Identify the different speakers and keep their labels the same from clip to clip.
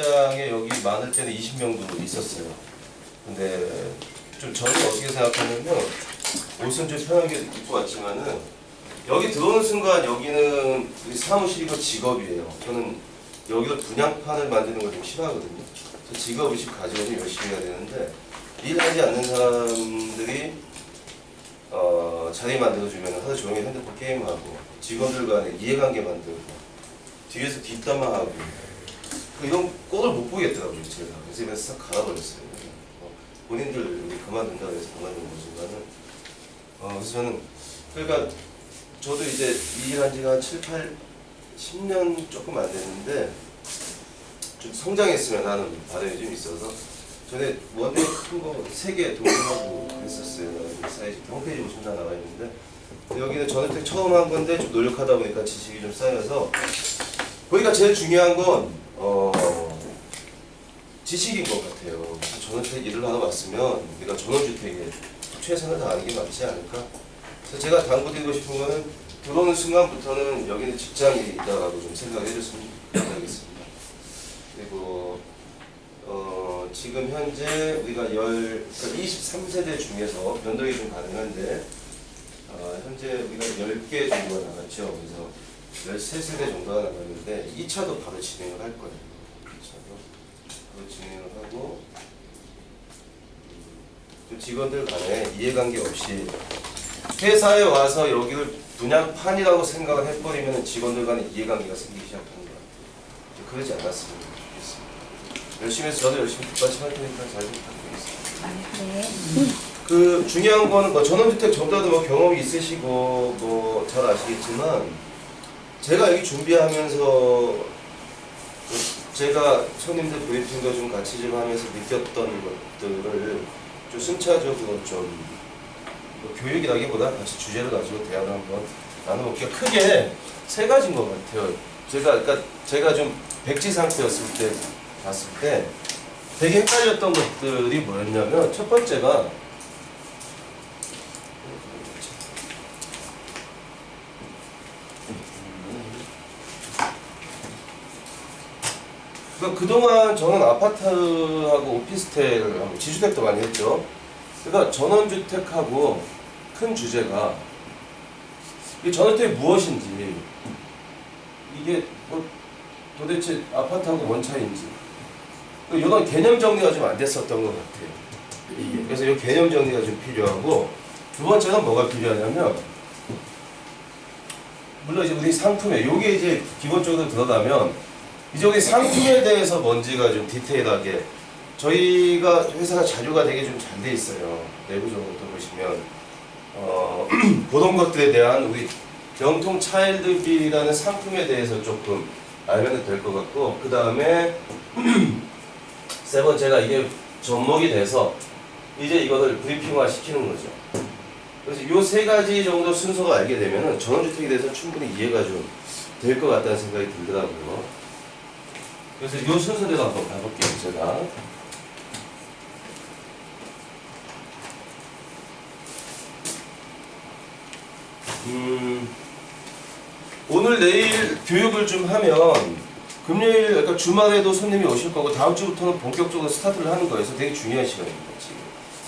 Speaker 1: 현장에 여기 많을 때는 20명도 있었어요. 근데 좀 저는 어떻게 생각하냐면 옷은 좀 편하게 입고 왔지만은 여기 들어오는 순간 여기는 사무실이고 직업이에요. 저는 여기서 분양판을 만드는 걸 좀 싫어하거든요. 저 직업의식 가지고 좀 열심히 해야 되는데 일하지 않는 사람들이 어, 자리 만들어주면 하루 종일 핸드폰 게임하고 직원들 간에 이해관계 만들고 뒤에서 뒷담화하고 그 이런 꼴을 못 보겠더라고요 제가 그래서 그냥 싹 갈아버렸어요. 어, 본인들 여기 그만둔다고 해서 그만둔 거지만은 어, 그래서 저는 그러니까 저도 이제 이 일한 지가 한 7, 8, 10년 조금 안 됐는데 좀 성장했으면 하는 바람이 좀 있어서 전에 원래 큰거 세개 동봉하고 했었어요. 사이즈 홈페이지 보시면 다 나와 있는데. 여기는 저는 처음 한 건데 좀 노력하다 보니까 지식이 좀 쌓여서 보니까 제일 중요한 건 어, 지식인 것 같아요. 전원주택 일을 하러 왔으면 우리가 전원주택에 최선을 다하는 게 맞지 않을까? 그래서 제가 당부드리고 싶은 거는 들어오는 순간부터는 여기는 직장이 있다라고 좀 생각을 해줬으면 좋겠습니다. 그리고 어, 지금 현재 우리가 열, 그러니까 23세대 중에서 변동이 좀 가능한데 어, 현재 우리가 10개 정도가 나갔죠. 그래서 13세대 정도가 나갔는데 2차도 바로 진행을 할 거예요. 2차도 바로 진행을 하고 음, 좀 직원들 간에 이해관계 없이 회사에 와서 여기를 분양판이라고 생각을 해버리면 직원들 간에 이해관계가 생기기 시작하는 것 같아요. 그러지 않았으면 좋겠습니다. 열심히 해서 저도 열심히 뒷받침할 테니까 잘 부탁드리겠습니다.
Speaker 2: 네.
Speaker 1: 그 중요한 거는 뭐 전원주택 저보다도 뭐 경험이 있으시고 뭐 잘 아시겠지만 제가 여기 준비하면서 그 제가 손님들 브리핑도 좀 같이 좀 하면서 느꼈던 것들을 좀 순차적으로 좀뭐 교육이라기보다 같이 주제를 가지고 대화를 한번 나눠볼게요. 크게 세 가지인 것 같아요. 제가 그러니까 제가 좀 백지 상태였을 때 봤을 때 되게 헷갈렸던 것들이 뭐였냐면 첫 번째가 그러니까 그동안 저는 아파트하고 오피스텔하고 지주택도 많이 했죠. 그러니까 전원주택하고 큰 주제가 이 전원주택이 무엇인지 이게 뭐 도대체 아파트하고 뭔 차이인지 이런 개념 정리가 좀 안 됐었던 것 같아요. 이게 그래서 이 개념 정리가 좀 필요하고 두 번째는 뭐가 필요하냐면 물론 이제 우리 상품에 요게 이제 기본적으로 들어가면 우리 상품에 대해서 뭔지가 좀 디테일하게 저희가 회사가 자료가 되게 좀 잘 돼 있어요. 내부적으로 또 보시면 어, 그런 것들에 대한 우리 영통 차일드비라는 상품에 대해서 조금 알면 될 것 같고 그 다음에 세 번째가 이게 접목이 돼서 이제 이거를 브리핑화 시키는 거죠. 그래서 이 세 가지 정도 순서가 알게 되면은 전원주택에 대해서 충분히 이해가 좀 될 것 같다는 생각이 들더라고요. 그래서 이 순서대로 한번 가볼게요, 제가. 음, 오늘 내일 교육을 좀 하면 금요일, 그러니까 주말에도 손님이 오실 거고 다음 주부터는 본격적으로 스타트를 하는 거여서 되게 중요한 시간입니다, 지금.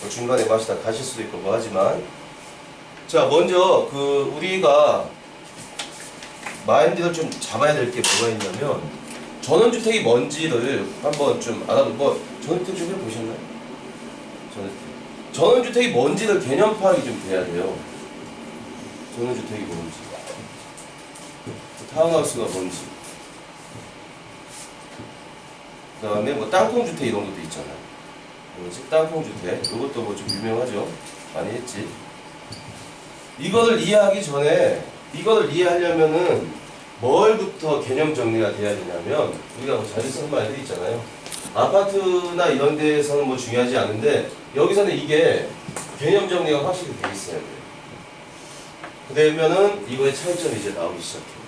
Speaker 1: 뭐 중간에 마시다 가실 수도 있고 뭐 하지만 자, 먼저 그 우리가 마인드를 좀 잡아야 될 게 뭐가 있냐면 전원주택이 뭔지를 한번 좀 알아보 뭐 전원주택 좀 해보셨나요? 전원주택. 전원주택이 뭔지를 개념 파악이 좀 돼야 돼요. 전원주택이 뭔지, 타운하우스가 뭔지, 그 다음에 뭐 땅콩주택 이런 것도 있잖아요. 뭐지? 땅콩주택. 이것도 뭐 좀 유명하죠. 많이 했지. 이거를 이해하기 전에 이거를 이해하려면은 뭘부터 개념 정리가 돼야 되냐면 우리가 뭐 자주 쓰는 말들이 있잖아요. 아파트나 이런 데에서는 뭐 중요하지 않은데 여기서는 이게 개념 정리가 확실히 돼 있어야 돼요. 그러면은 이거의 차이점이 이제 나오기 시작해요.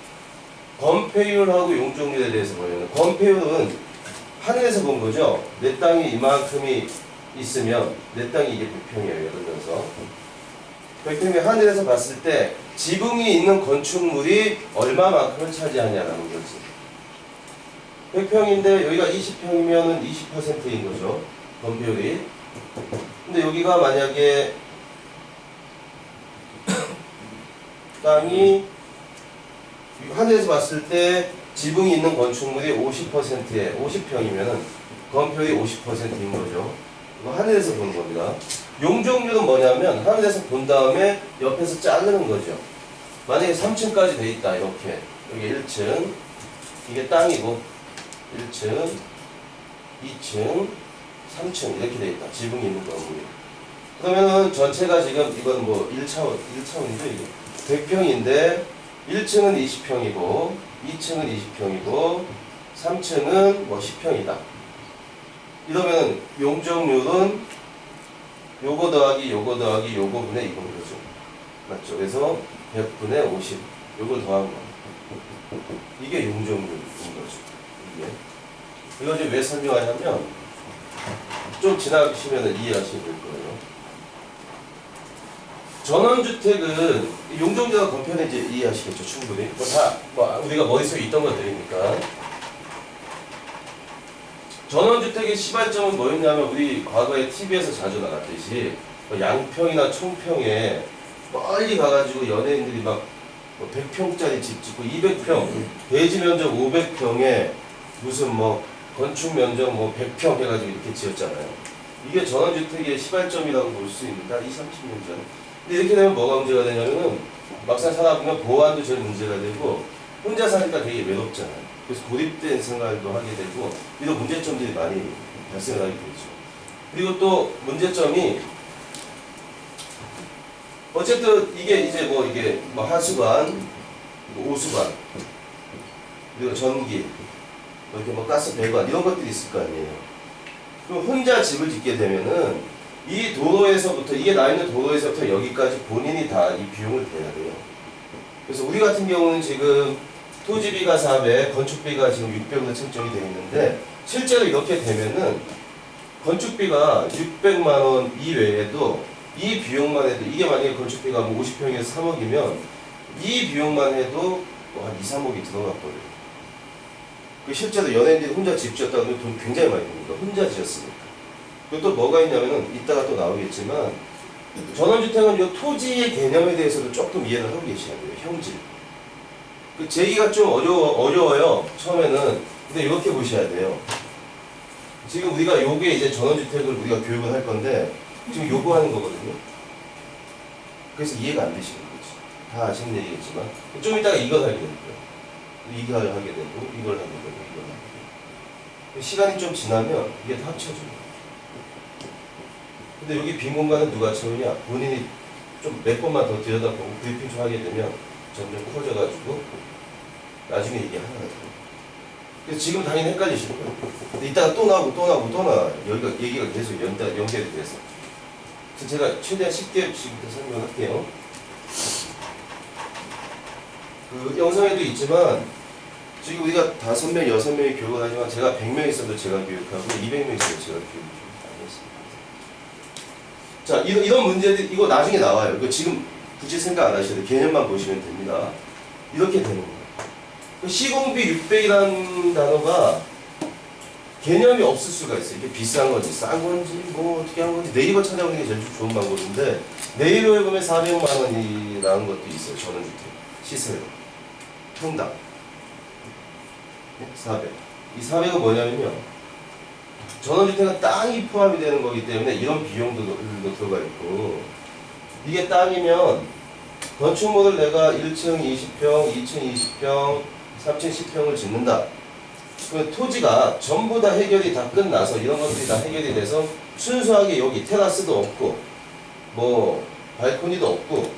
Speaker 1: 건폐율하고 용적률에 대해서 보면 건폐율은 하늘에서 본 거죠. 내 땅이 이만큼이 있으면 내 땅이 이게 100평이에요. 예를 들어서 100평이 하늘에서 봤을 때 지붕이 있는 건축물이 얼마만큼을 차지하냐라는 거지. 100평인데 여기가 20평이면은 20%인 거죠. 건폐율이. 근데 여기가 만약에 땅이 하늘에서 봤을 때 지붕이 있는 건축물이 50%에 50평이면은 건폐율이 50%인 거죠. 하늘에서 보는 겁니다. 용적률은 뭐냐면 하늘에서 본 다음에 옆에서 자르는 거죠. 만약에 3층까지 돼 있다 이렇게. 여기 1층. 이게 땅이고. 1층 2층 3층. 이렇게 돼 있다. 지붕이 있는 건물이 그러면은 전체가 지금 이건 뭐 1차원 1차원이죠 이게? 100평인데 1층은 20평이고 2층은 20평이고 3층은 뭐 10평이다. 이러면 용적률은 요거 더하기 요거 더하기 요거 분의 이건 거죠. 맞죠? 그래서 100분의 50 요걸 더한 거 이게 용적률인 거죠. 이게. 이거 이제 왜 설명하냐면 좀 지나가시면 이해하시게 될 거예요. 전원주택은 용적률과 건편은 이제 이해하시겠죠 충분히. 뭐 다 뭐 우리가 머릿속에 있던 것들이니까 전원주택의 시발점은 뭐였냐면 우리 과거에 TV에서 자주 나갔듯이 뭐 양평이나 총평에 멀리 가가지고 연예인들이 막뭐 100평짜리 집 짓고 200평 대지 면적 500평에 무슨 뭐 건축 면적 뭐 100평 해가지고 이렇게 지었잖아요. 이게 전원주택의 시발점이라고 볼 수 있는다. 20, 30년 전. 근데 이렇게 되면 뭐가 문제가 되냐면은 막상 살아보면 보안도 제일 문제가 되고 혼자 사니까 되게 외롭잖아요. 그래서 고립된 생활도 하게 되고 이런 문제점들이 많이 발생을 하게 되죠. 그리고 또 문제점이 어쨌든 이게 이제 뭐 이게 뭐 하수관, 뭐 오수관, 그리고 전기, 뭐 이렇게 뭐 가스 배관 이런 것들이 있을 거 아니에요. 그럼 혼자 집을 짓게 되면은 이 도로에서부터 이게 나 있는 도로에서부터 여기까지 본인이 다 이 비용을 대야 돼요. 그래서 우리 같은 경우는 지금 토지비가 400, 건축비가 지금 600으로 책정이 되어 있는데 실제로 이렇게 되면은 건축비가 600만 원 이외에도 이 비용만 해도 이게 만약에 건축비가 뭐 50평에서 3억이면 이 비용만 해도 뭐한 2, 3억이 들어가 버려요. 그 실제로 연예인들이 혼자 집 지었다 그러면 돈 굉장히 많이 듭니다. 혼자 지었으니까. 그리고 또 뭐가 있냐면은 이따가 또 나오겠지만 전원주택은 이 토지의 개념에 대해서도 조금 이해를 하고 계셔야 돼요. 형질. 그 제기가 좀 어려워, 어려워요. 처음에는. 근데 이렇게 보셔야 돼요. 지금 우리가 요게 이제 전원주택을 우리가 교육을 할 건데 지금 요거 하는 거거든요. 그래서 이해가 안 되시는 거지. 다 아시는 얘기겠지만 좀 이따가 이걸 하게 될 거예요. 이걸 하게 되고 이걸 하게 되고 이걸 하게 되고 시간이 좀 지나면 이게 다 합쳐져요. 근데 여기 빈 공간은 누가 채우냐? 본인이 좀 몇 번만 더 들여다보고 브리핑 좀 하게 되면 점점 커져가지고 나중에 이게 하나가 돼요. 그래서 지금 당연히 헷갈리시는 거예요. 이따가 또 나오고 또 나오고 또 나와요. 여기가 얘기가 계속 연다, 연결이 돼서. 그래서 제가 최대한 쉽게 지금부터 설명할게요. 그 영상에도 있지만 지금 우리가 다섯 명, 여섯 명이 교육을 하지만 제가 100명 있어도 제가 교육하고 200명 있어도 제가 교육을 많이 했습니다. 자, 이런, 이런 문제들 이거 나중에 나와요. 이거 지금 굳이 생각 안 하셔도 개념만 보시면 됩니다. 이렇게 되는 거예요. 그 시공비 600이라는 단어가 개념이 없을 수가 있어요. 이게 비싼 건지 싼 건지 뭐 어떻게 한 건지 네이버 찾아보는 게 제일 좋은 방법인데 네이버에 보면 400만 원이라는 것도 있어요. 전원주택 시세로 평당 400. 이 400은 뭐냐면요. 전원주택은 땅이 포함이 되는 거기 때문에 이런 비용도 도 들어가 있고 이게 땅이면 건축물을 내가 1층 20평, 2층 20평, 3층 10평을 짓는다. 그 토지가 전부 다 해결이 다 끝나서 이런 것들이 다 해결이 돼서 순수하게 여기 테라스도 없고 뭐 발코니도 없고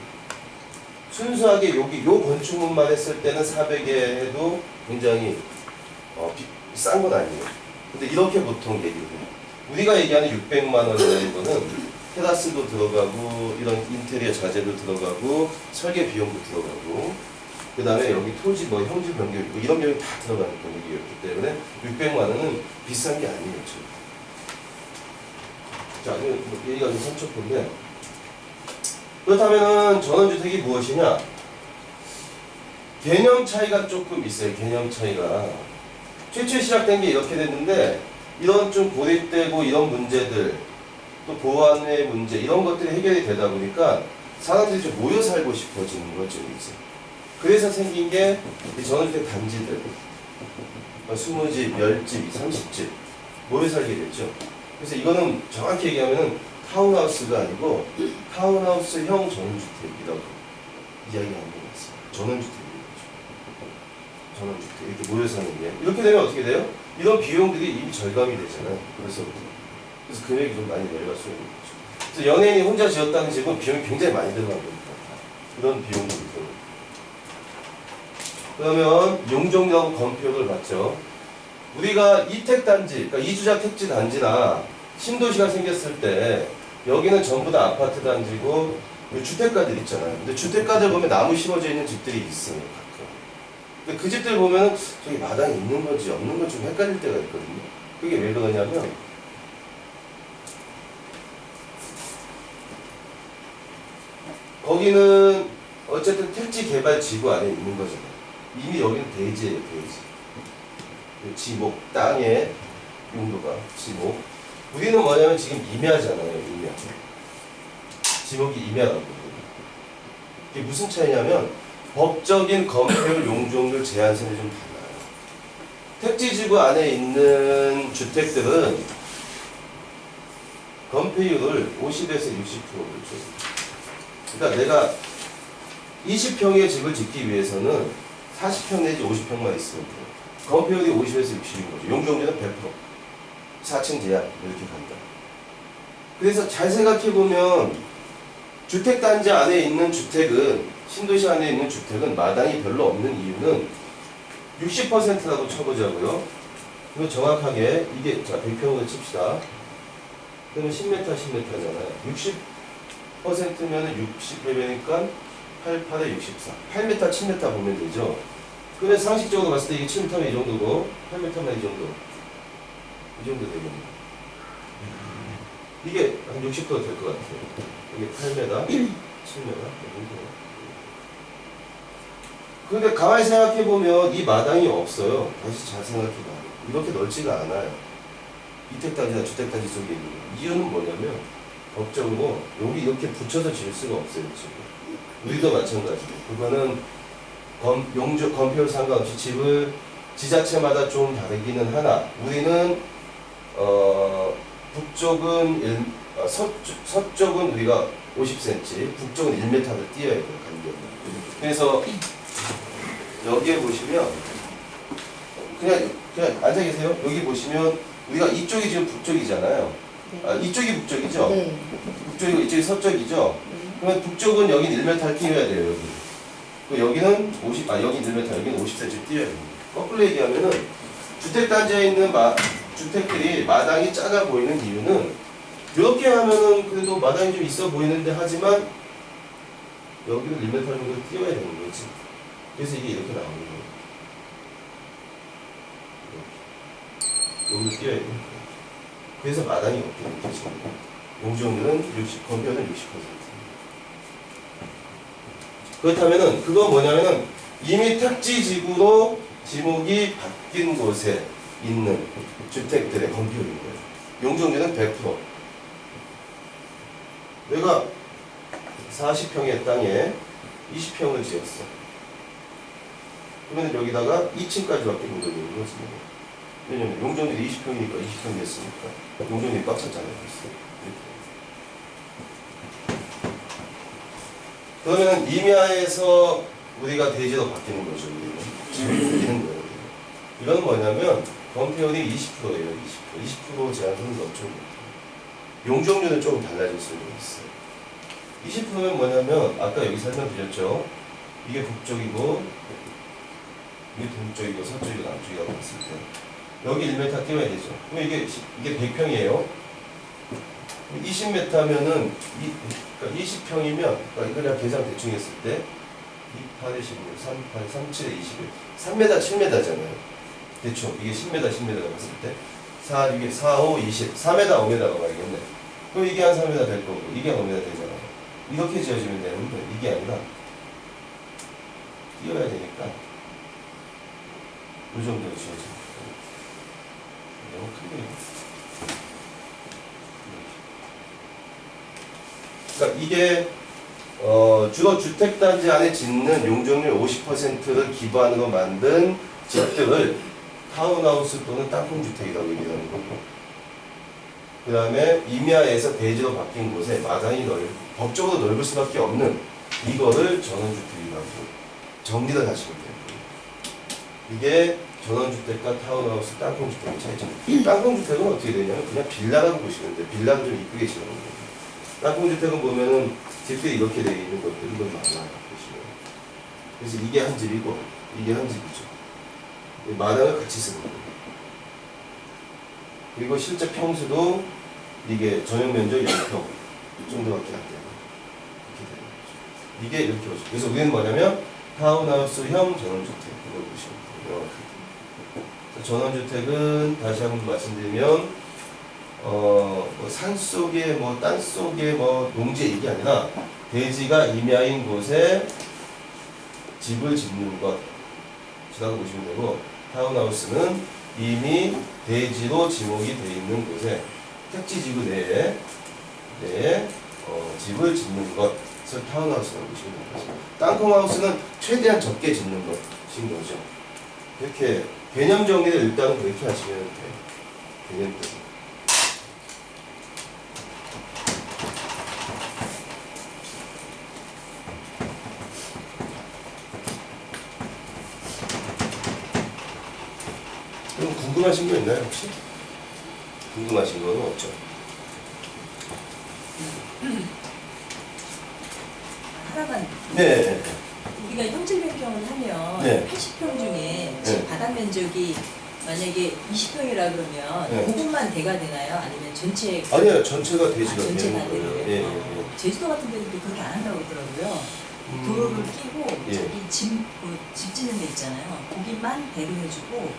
Speaker 1: 순수하게 여기 요 건축물만 했을 때는 400에 해도 굉장히 어, 싼 건 아니에요. 근데 이렇게 보통 얘기를 해요. 우리가 얘기하는 600만 원이라는 거는 테라스도 들어가고 이런 인테리어 자재도 들어가고 설계 비용도 들어가고 그 다음에 여기 토지 뭐 형질 변경 있고 이런 비용이 다 들어가는 금액이었기 때문에 600만 원은 비싼 게 아니에요 지금. 자, 이거 뭐좀 선촉인데 그렇다면은 전원주택이 무엇이냐? 개념 차이가 조금 있어요. 개념 차이가 최초에 시작된 게 이렇게 됐는데 이런 좀 고립되고 이런 문제들 또 보안의 문제 이런 것들이 해결이 되다 보니까 사람들이 좀 모여 살고 싶어지는 것좀 있어요. 그래서 생긴 게이 전원주택 단지들 20집, 10집, 30집 모여 살게 됐죠. 그래서 이거는 정확히 얘기하면은 타운하우스가 아니고 타운하우스형 전원주택이라고 이야기하는 게 맞습니다. 전원주택인 거죠. 전원주택 이렇게 모여 사는 게 이렇게 되면 어떻게 돼요? 이런 비용들이 이미 절감이 되잖아요. 그래서 그래서 금액이 좀 많이 거죠. 그래서 연예인이 혼자 지었다는 집은 비용이 굉장히 많이 들어간 겁니다. 그런 비용들이 있고. 그러면 용적률하고 건폐율을 봤죠. 우리가 이택 단지, 그러니까 이주자 택지 단지나 신도시가 생겼을 때 여기는 전부 다 아파트 단지고 그 주택가들 있잖아요. 근데 주택가들 보면 나무 심어져 있는 집들이 있어요. 가끔. 근데 그 집들 보면 저기 마당이 있는 건지 없는 건지 좀 헷갈릴 때가 있거든요. 그게 왜 그러냐면 거기는 어쨌든 택지 개발 지구 안에 있는 거잖아요. 이미 여기는 대지예요, 대지. 그 지목, 땅의 용도가 지목. 우리는 뭐냐면 지금 임야잖아요, 임야. 지목이 임야라고. 이게 무슨 차이냐면 법적인 건폐율 용적률 제한선이 좀 달라요. 택지지구 안에 있는 주택들은 건폐율을 50에서 60%를 줘요. 그러니까 내가 20평의 집을 짓기 위해서는 40평 내지 50평만 있으면 돼요. 건폐율이 50에서 60인 거죠. 용적률은 100%. 4층 제한 이렇게 간다. 그래서 잘 생각해 보면 주택 단지 안에 있는 주택은 신도시 안에 있는 주택은 마당이 별로 없는 이유는 60%라고 쳐보자고요. 이거 정확하게 이게 자 100평으로 칩시다. 그러면 10m 10m잖아요. 60% 면은 60배니까 8, 8에 64. 8m, 7m 보면 되죠. 그러면 상식적으로 봤을 때 이게 7m면 이 정도고 8m면 이 정도. 이 정도 되겠네요. 이게 한 60%될것 같아요. 이게 8m, 7m, 이 정도. 근데 가만히 생각해 보면 이 마당이 없어요. 다시 잘 생각해 봐. 이렇게 넓지가 않아요. 이택단지나 주택단지 속에 있는 거. 이유는 뭐냐면 법적으로 여기 이렇게 붙여서 지을 수가 없어요 지금. 우리도 마찬가지고 그거는 검, 용적 건폐율 상관없이 집을 지자체마다 좀 다르기는 하나 우리는 어 북쪽은 일, 어, 서쪽, 서쪽은 우리가 50cm, 북쪽은 1m를 띄어야 돼요 간격을. 그래서 여기에 보시면 그냥 그냥 앉아 계세요. 여기 보시면 우리가 이쪽이 지금 북쪽이잖아요. 아, 이쪽이 북쪽이죠.
Speaker 2: 네.
Speaker 1: 북쪽이고 이쪽이 서쪽이죠. 그러면 북쪽은 여긴 1m를 띄워야 돼요, 여기. 그 여기는 50, 아, 여기 1m, 여기는 50cm 띄워야 됩니다. 거꾸로 얘기하면은, 주택단지에 있는 마, 주택들이 마당이 작아 보이는 이유는, 이렇게 하면은 그래도 마당이 좀 있어 보이는데 하지만, 여기는 1m 정도 띄워야 되는 거지. 그래서 이게 이렇게 나오는 거예요. 여기를 띄워야 돼요. 그래서 마당이 된 거죠. 용적률은 60, 건폐율은 60%. 그렇다면은 그건 뭐냐면은 이미 택지 지구로 지목이 바뀐 곳에 있는 주택들의 건폐율인 거예요. 용적률은 100%. 내가 40평의 땅에 20평을 지었어. 그러면 여기다가 2층까지밖에 못 올리는 거지. 왜냐면 용적률이 20평이니까 20평 됐으니까 용적률이. 이렇게. 그러면 임야에서 우리가 대지로 바뀌는 거죠. 우리는. 바뀌는 거예요. 이건 뭐냐면 건폐율이 20%예요. 20%. 20% 제한선은 넘죠. 용적률은 조금 달라질 수는 있어요. 20%면 뭐냐면 아까 여기 설명드렸죠. 이게 북쪽이고 이게 동쪽이고 서쪽이고 남쪽이라고 봤을 때 여기 1m 띄워야 되죠. 이게 시- 이게 100평이에요. 20m면은 이, 그러니까 20평이면 그러니까 그냥 계산 대충 했을 때 28에 16, 38, 37에 21, 3m, 7m잖아요. 대충 이게 10m, 10m라고 봤을 때 4, 이게 4, 5, 20, 4m, 5m라고 봐야겠네. 그럼 이게 한 3m 될 거고 이게 한 5m 되잖아요. 이렇게 지어지면 되는데 이게 아니라 띄워야 되니까 이 정도로 지어집니다. 너무 크네요. 그러니까 이게 어, 주로 주택단지 안에 짓는 용적률 50%를 기반으로 만든 집들을 타운하우스 또는 땅콩주택이라고 얘기하는 거고 그 다음에 임야에서 대지로 바뀐 곳에 마당이 넓, 법적으로 넓을 수밖에 없는 이거를 전원주택이라고 정리를 하시면 돼요. 이게 전원주택과 타운하우스 땅콩주택의 차이점. 땅콩주택은 어떻게 되냐면 그냥 빌라라고 보시면 돼요. 빌라를 좀 이쁘게 지어놓은 거예요. 땅콩주택은 보면은 집들이 이렇게 되어 있는 것들이 좀 많아요. 보시면. 그래서 이게 한 집이고 이게 한 집이죠. 이 마당을 같이 쓰는 거예요. 그리고 실제 평수도 이게 전용 면적 0평 정도밖에 안 돼요. 이렇게 되는 거죠. 이게 이렇게 오죠. 그래서 우리는 뭐냐면 타운하우스 형 전원주택 이걸 보시면 돼요. 그래서 전원주택은 다시 한번 말씀드리면 어, 뭐 산속에 뭐 땅 속에 뭐 농지 이게 아니라 대지가 임야인 곳에 집을 짓는 것이라고 보시면 되고 타운하우스는 이미 대지로 지목이 되어 있는 곳에 택지지구 내에 내에 어, 집을 짓는 것을 타운하우스라고 보시면 됩니다. 땅콩하우스는 최대한 적게 짓는 것인 거죠. 이렇게 개념 정리를 일단은 그렇게 하시면 돼요. 개념적으로. 그럼 궁금하신 거 있나요 혹시? 궁금하신 거는 없죠?
Speaker 2: 하나만
Speaker 1: 네, 네, 네.
Speaker 2: 우리가 형질 변경을 하면
Speaker 1: 네.
Speaker 2: 80평 중에
Speaker 1: 네.
Speaker 2: 집 바닥 면적이 만약에 20평이라 그러면
Speaker 1: 네.
Speaker 2: 그것만 대가 되나요? 아니면 전체
Speaker 1: 아니요 전체가
Speaker 2: 아, 전체
Speaker 1: 되는
Speaker 2: 다
Speaker 1: 거예요.
Speaker 2: 되는
Speaker 1: 예, 예,
Speaker 2: 거예요? 어, 제주도 같은 데는 또 그렇게 안 한다고 그러더라고요.
Speaker 1: 예. 음,
Speaker 2: 도로를 끼고
Speaker 1: 예.
Speaker 2: 저기 집, 그, 집 짓는 데 있잖아요. 거기만 대로 해주고